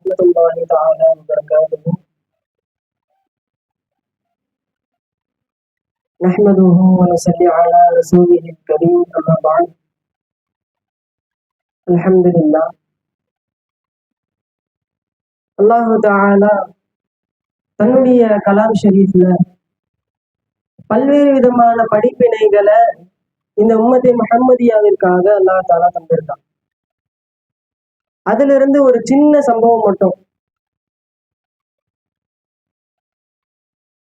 ورحمة الله تعالى وبركاته نحمده ونصلي على رسوله الكريم أما بعد الحمد لله அல்லாஹு தாலா தன்னுடைய கலாம் ஷரீஃப்ல பல்வேறு விதமான படிப்பினைகளை இந்த உம்மத்தை முகம்மதியாவிற்காக அல்லாஹ் தாலா தந்திருக்கான். அதுல இருந்து ஒரு சின்ன சம்பவம் மட்டும்.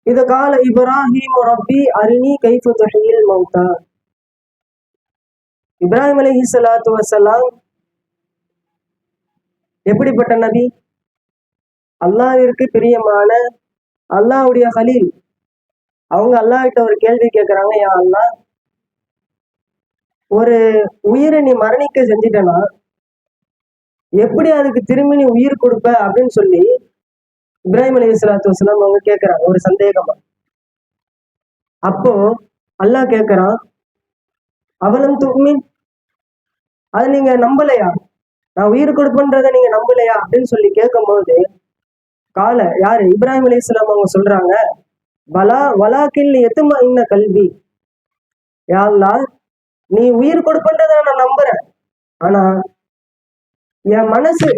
இது கால இப்ராஹிம் ரப்பி அரிணி கைஃபு தொகையில் மௌத்தா. இப்ராஹிம் அலஹி சலாத்து வசலாம் எப்படிப்பட்ட நபி? அல்லாவிற்கு பிரியமான அல்லாஹ்வுடைய ஹலீல் அவங்க அல்லாஹ் கிட்ட ஒரு கேள்வி கேட்கறாங்க யா அல்லா ஒரு உயிரை நீ மரணிக்க செஞ்சிட்டனா? எப்படி அதுக்கு திரும்பி நீ உயிர் கொடுப்ப? அப்படின்னு சொல்லி இப்ராஹிம் அலி இஸ்லாத்து வஸ்லாம் அவங்க கேட்கறாங்க ஒரு சந்தேகமா. அப்போ அல்லாஹ் கேட்கறான் அவளும் துக்மின் அது நீங்க நம்பலையா? நான் உயிர் கொடுப்பேன்றதை நீங்க நம்பலையா? அப்படின்னு சொல்லி கேட்கும்போது கால யாரு? இப்ராஹிம் அலி இஸ்லாம் அவங்க சொல்றாங்க வலா வலாக்கில் எத்துமா இன்ன கல்வி யாழ்லா நீ உயிர் கொடுப்பன்றத நான் நம்புறேன். ஆனா என் மனசு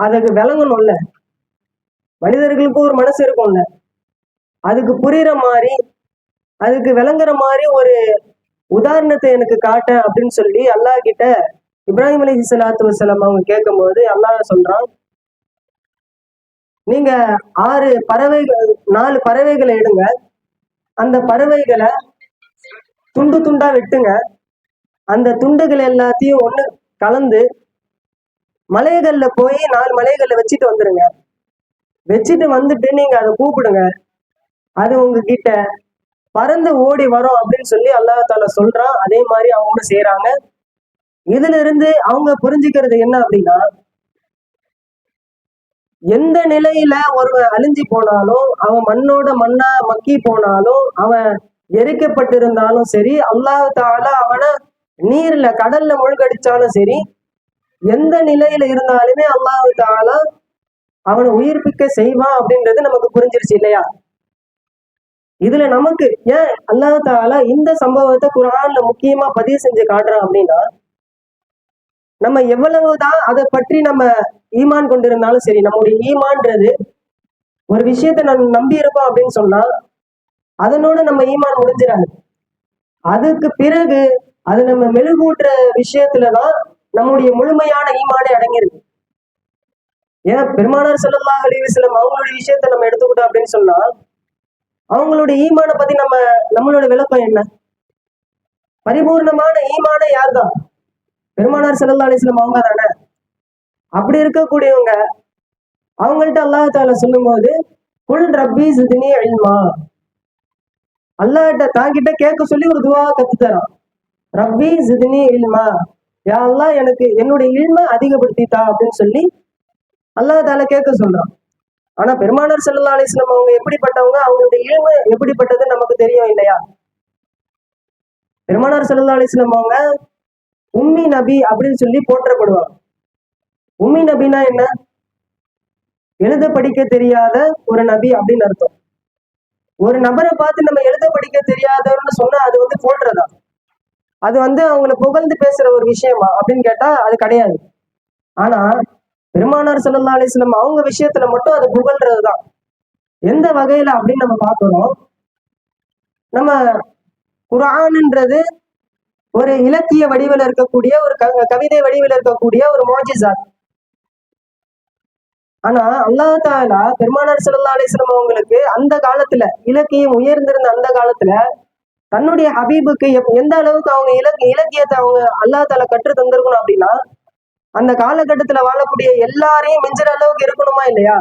அதுக்கு விளங்கணும்ல? மனிதர்களுக்கு ஒரு மனசு இருக்கும்ல? அதுக்கு புரியுற மாதிரி அதுக்கு விளங்குற மாதிரி ஒரு உதாரணத்தை எனக்கு காட்ட அப்படின்னு சொல்லி அல்லாஹ் கிட்ட இப்ராஹிம் அலி சலாத்து வசலாம் அவங்க கேட்கும்போது அல்லாஹ் சொல்றான் நீங்க ஆறு பறவைகள் நாலு பறவைகளை எடுங்க. அந்த பறவைகளை துண்டு துண்டா வெட்டுங்க. அந்த துண்டுகள் எல்லாத்தையும் ஒண்ணு கலந்து மலைகள்ல போய் நாலு மலைகள்ல வச்சுட்டு வந்துருங்க. வச்சுட்டு வந்துட்டு நீங்க அதை கூப்பிடுங்க. அது உங்ககிட்ட பறந்து ஓடி வரும் அப்படின்னு சொல்லி அல்லாஹால சொல்றான். அதே மாதிரி அவங்களும் செய்யறாங்க இதுல இருந்து அவங்க புரிஞ்சுக்கிறது என்ன அப்படின்னா எந்த நிலையில ஒருவன் அழிஞ்சு போனாலும் அவன் மண்ணோட மண்ணா மக்கி போனாலும் அவன் எரிக்கப்பட்டிருந்தாலும் சரி அல்லாஹால அவனை நீர்ல கடல்ல மூழ்கடிச்சாலும் சரி எந்த நிலையில இருந்தாலுமே அல்லாஹ் தாலா அவனை உயிர்ப்பிக்க செய்வான் அப்படின்றது நமக்கு புரிஞ்சிருச்சு இல்லையா? இதுல நமக்கு ஏன் அல்லாஹ் தாலா இந்த சம்பவத்தை குரான்ல முக்கியமா பதிவு செஞ்சு காட்டுறான் அப்படின்னா நம்ம எவ்வளவுதான் அதை பற்றி நம்ம ஈமான் கொண்டிருந்தாலும் சரி நம்முடைய ஈமான்றது ஒரு விஷயத்த நம்ம நம்பி இருக்கோம் அப்படின்னு சொன்னா அதனோட நம்ம ஈமான் முடிஞ்சிடாது அதுக்கு பிறகு அது நம்ம மெழுகூட்டுற விஷயத்துலதான் நம்முடைய முழுமையான ஈமானே அடங்கியிருக்கு. ஏன் பெருமானார் செல்லல்லா அலிவிசலம் அவங்களுடைய விஷயத்த நம்ம எடுத்துக்கிட்டோம் அப்படின்னு சொன்னா அவங்களுடைய ஈமானை பத்தி நம்ம நம்மளோட விளக்கம் என்ன? பரிபூர்ணமான ஈமான யார் தான் பெருமானார் செல்லா அலிஸ்லம் அவங்க தானே அப்படி இருக்கக்கூடியவங்க அவங்கள்ட்ட அல்லாஹ் சொல்லும் போது குல் ரப்பி சிதினி அழிமா அல்லாஹிட்ட தாங்கிட்ட கேட்க சொல்லி ஒரு துவா கத்து தரான் ரப்பி சிதினி இல்மா. யா அல்லாஹ் எனக்கு என்னுடைய இல்மை அதிகப்படுத்தித்தா அப்படின்னு சொல்லி அல்லாஹ் தாலா கேட்க சொல்றான். ஆனா பெருமானார் செல்லா அலைஹி அவங்க எப்படிப்பட்டவங்க அவங்களுடைய இல்மை எப்படிப்பட்டது நமக்கு தெரியும் இல்லையா? பெருமானார் செல்லா அலைஹி அவங்க உம்மி நபி அப்படின்னு சொல்லி போற்றப்படுவாங்க. உம்மி நபினா என்ன? எழுத படிக்க தெரியாத ஒரு நபி அப்படின்னு அர்த்தம். ஒரு நபரை பார்த்து நம்ம எழுத படிக்க தெரியாதவர்னு சொன்னா அது வந்து போடுறதா அது வந்து அவங்கள புகழ்ந்து பேசுற ஒரு விஷயமா அப்படின்னு கேட்டா அது கிடையாது. ஆனா பெருமானார் சல்லா அலிஸ்லம் அவங்க விஷயத்துல மட்டும் அது புகழ்றதுதான். எந்த வகையில அப்படின்னு நம்ம பார்க்கிறோம். நம்ம குரான்ன்றது ஒரு இலக்கிய வடிவில் இருக்கக்கூடிய ஒரு க- கவிதை வடிவில் இருக்கக்கூடிய ஒரு மோஜிசாத் ஆனா அல்லாஹ் தாலா பெருமானார் ஸல்லல்லாஹு அலைஹி அவங்களுக்கு அந்த காலத்துல இலக்கியம் உயர்ந்திருந்த அந்த காலத்துல தன்னுடைய ஹபீபுக்கு எப்- எந்த அளவுக்கு அவங்க இலக்கிய இலக்கியத்தை அவங்க அல்லாஹ் தாலா கற்று தந்திருக்கணும் அப்படின்னா அந்த காலகட்டத்துல வாழக்கூடிய எல்லாரையும் மிஞ்சுற அளவுக்கு இருக்கணுமா இல்லையா?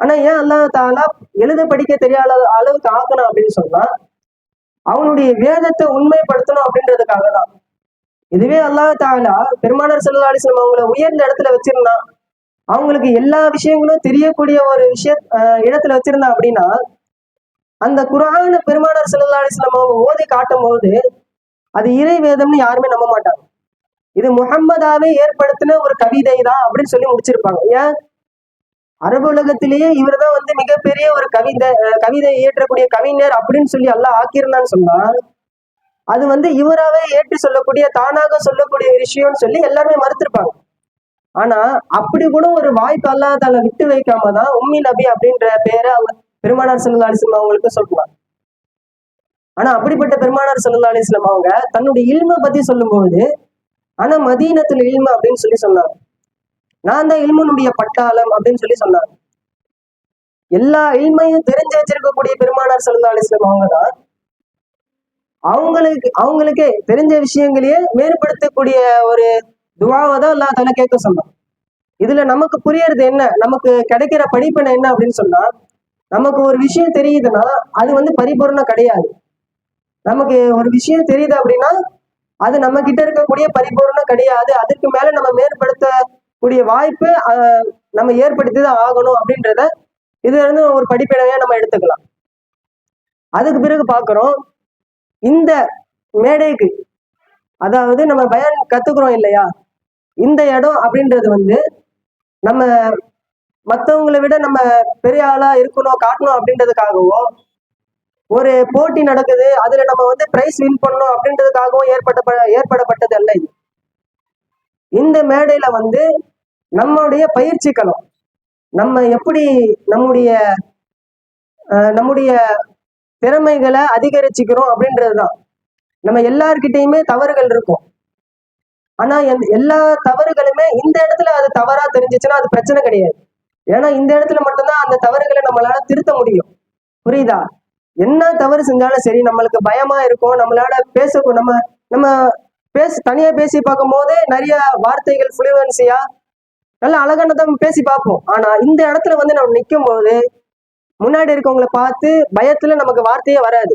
ஆனா ஏன் அல்லாஹ் தாலா எழுத படிக்க தெரியாத அளவுக்கு ஆக்கணும் அப்படின்னு சொன்னா அவனுடைய வேதத்தை உண்மைப்படுத்தணும் அப்படின்றதுக்காக தான் இதுவே அல்லாஹ் தாலா பெருமானார் ஸல்லல்லாஹு அலைஹி அவங்கள உயர்ந்த இடத்துல வச்சிருந்தான். அவங்களுக்கு எல்லா விஷயங்களும் தெரியக்கூடிய ஒரு விஷய இடத்துல வச்சிருந்தா அப்படின்னா அந்த குரான பெருமானார் ஸல்லல்லாஹு அலைஹி அவங்க ஓதி காட்டும் போது அது இறை வேதம்னு யாருமே நம்ப மாட்டாங்க. இது முகம்மதாவே ஏற்படுத்தின ஒரு கவிதை தான் அப்படின்னு சொல்லி முடிச்சிருப்பாங்க. ஏன்? அரபு உலகத்திலேயே இவர் தான் வந்து மிகப்பெரிய ஒரு கவிதை கவிதை இயற்றக்கூடிய கவிஞர் அப்படின்னு சொல்லி எல்லாம் ஆக்கியிருந்தான்னு சொன்னா அது வந்து இவராவே ஏற்றி சொல்லக்கூடிய தானாக சொல்லக்கூடிய விஷயம்னு சொல்லி எல்லாருமே மறுத்திருப்பாங்க. ஆனா அப்படி கூட ஒரு வாய்ப்பு அல்லாஹ் விட்டு வைக்காம தான் உம்மி நபி அப்படின்ற பேரை அவங்க பெருமானார் சல்லா அலிஸ்லாம் அவங்களுக்கு சொல்லுவாங்க ஆனா அப்படிப்பட்ட பெருமானார் சல்லா அலிஸ்லாம் அவங்க தன்னுடைய இல்மை பத்தி சொல்லும்போது ஆனா மதீனத்துல இல்மை அப்படின்னு சொல்லி சொன்னாங்க. நான் தான் இல்மனுடைய பட்டாளம் அப்படின்னு சொல்லி சொன்னாங்க. எல்லா இல்மையும் தெரிஞ்சு வச்சிருக்கக்கூடிய பெருமானார் சல்லா அலிஸ்லாம் அவங்க தான் அவங்களுக்கு அவங்களுக்கே தெரிஞ்ச விஷயங்களையே மேம்படுத்தக்கூடிய ஒரு துவாவை தான் அல்லா கேட்க சொன்னான். இதுல நமக்கு புரியறது என்ன? நமக்கு கிடைக்கிற படிப்பினை என்ன அப்படின்னு சொன்னா நமக்கு ஒரு விஷயம் தெரியுதுன்னா அது வந்து பரிபூர்ணம் கிடையாது. நமக்கு ஒரு விஷயம் தெரியுது அப்படின்னா அது நம்ம கிட்ட இருக்கக்கூடிய பரிபூர்ணம் கிடையாது. அதுக்கு மேல நம்ம கூடிய வாய்ப்பு நம்ம ஏற்படுத்தி தான் ஆகணும் அப்படின்றத இதுல இருந்து ஒரு படிப்பினையா நம்ம எடுத்துக்கலாம். அதுக்கு பிறகு பார்க்குறோம் இந்த மேடைக்கு அதாவது நம்ம பயன் கத்துக்கிறோம் இல்லையா? இந்த இடம் அப்படின்றது வந்து நம்ம மற்றவங்களை விட நம்ம பெரிய ஆளா இருக்கணும் காட்டணும் அப்படின்றதுக்காகவும் ஒரு போட்டி நடக்குது அதுல நம்ம வந்து பிரைஸ் வின் பண்ணணும் அப்படின்றதுக்காகவும் ஏற்பட்ட ஏற்படப்பட்டது அல்ல இது. இந்த மேடையில வந்து நம்மளுடைய பயிற்சி களம் நம்ம எப்படி நம்முடைய நம்முடைய திறமைகளை அதிகரிச்சுக்கிறோம் அப்படின்றதுதான். நம்ம எல்லார்கிட்டயுமே தவறுகள் இருக்கும். ஆனா எந்த- எல்லா தவறுகளுமே இந்த இடத்துல அது தவறா தெரிஞ்சிச்சுன்னா அது பிரச்சனை கிடையாது. ஏன்னா இந்த இடத்துல மட்டும்தான் அந்த தவறுகளை நம்மளால திருத்த முடியும். புரியுதா? என்ன தவறு செஞ்சாலும் சரி நம்மளுக்கு பயமா இருக்கும். நம்மளால பேச நம்ம நம்ம பேச தனியா பேசி பார்க்கும் போதே நிறைய வார்த்தைகள் ஃப்ளூவன்சியா நல்ல அழகானதான் பேசி பார்ப்போம். ஆனா இந்த இடத்துல வந்து நம்ம நிற்கும் போது முன்னாடி இருக்கவங்கள பார்த்து பயத்துல நமக்கு வார்த்தையே வராது.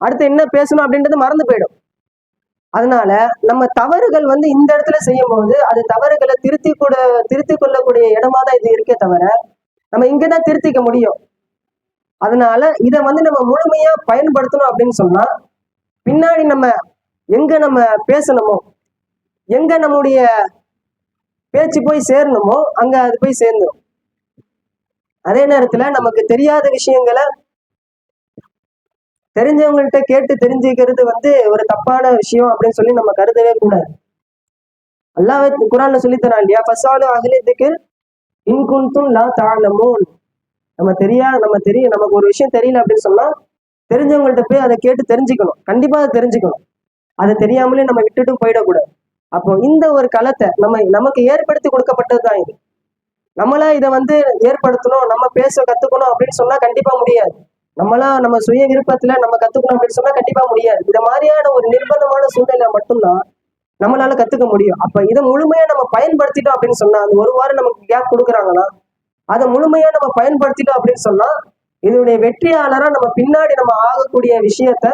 அடுத்து என்ன பேசணும் அப்படின்றது மறந்து போயிடும். அதனால நம்ம தவறுகள் வந்து இந்த இடத்துல செய்யும் போது அது தவறுகளை திருத்தி கூட திருத்தி கொள்ளக்கூடிய இடமா தான் இது இருக்கே தவிர நம்ம இங்கதான் திருத்திக்க முடியும். அதனால இதை வந்து நம்ம முழுமையா பயன்படுத்தணும் அப்படின்னு சொன்னா பின்னாடி நம்ம எங்க நம்ம பேசணுமோ எங்க நம்முடைய பேச்சு போய் சேரணுமோ அங்க அது போய் சேர்ந்துடும் அதே நேரத்துல நமக்கு தெரியாத விஷயங்களை தெரிஞ்சவங்கள்ட்ட கேட்டு தெரிஞ்சுக்கிறது வந்து ஒரு தப்பான விஷயம் அப்படின்னு சொல்லி நம்ம கருதவே கூடாது. அல்லாஹ் குரான்ல சொல்லித்தரான் இல்லையா ஃபசாலு அகிலத்துக்கு இன்குந்தும் லா தாழமும் நம்ம தெரியா நம்ம தெரியும் நமக்கு ஒரு விஷயம் தெரியல அப்படின்னு சொன்னா தெரிஞ்சவங்கள்ட்ட போய் அதை கேட்டு தெரிஞ்சுக்கணும். கண்டிப்பா அதை தெரிஞ்சுக்கணும். அதை தெரியாமலே நம்ம விட்டுட்டு போயிடக்கூடாது. அப்போ இந்த ஒரு களத்தை நம்ம நமக்கு ஏற்படுத்தி கொடுக்கப்பட்டது தான் இது. நம்மளா இதை வந்து ஏற்படுத்தணும் நம்ம பேச கத்துக்கணும் அப்படின்னு சொன்னா கண்டிப்பா முடியாது. நம்மளா நம்ம சுய விருப்பத்துல நம்ம கத்துக்கணும் அப்படின்னு சொன்னா கண்டிப்பா முடியாது. இந்த மாதிரியான ஒரு நிர்பந்தமான சூழ்நிலை மட்டும்தான் நம்மளால கத்துக்க முடியும். அப்ப இதை முழுமையா நம்ம பயன்படுத்திட்டோம் அப்படின்னு சொன்னா அந்த ஒரு வாரம் நமக்கு கேப் கொடுக்குறாங்கன்னா அதை முழுமையா நம்ம பயன்படுத்திட்டோம் அப்படின்னு சொன்னா இதனுடைய வெற்றியாளரா நம்ம பின்னாடி நம்ம ஆகக்கூடிய விஷயத்த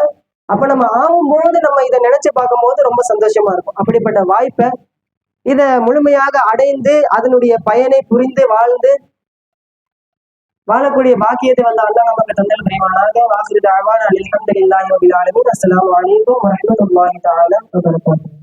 அப்ப நம்ம ஆகும்போது நம்ம இதை நினைச்சு பார்க்கும்போது ரொம்ப சந்தோஷமா இருக்கும். அப்படிப்பட்ட வாய்ப்பை இதை முழுமையாக அடைந்து அதனுடைய பயனை புரிந்து வாழ்ந்து வாழக்கூடிய பாக்கியத்தை வந்து அல்லாஹ் நமக்கு தந்தல் புரிவானாக. வாசிறு தாழ்வான அல்ஹம்துலில்லாஹி ரபில் ஆலமீன். அஸ்ஸலாமு அலைக்கும் வரஹ்மத்துல்லாஹி தஆலா வபரகாத்துஹு.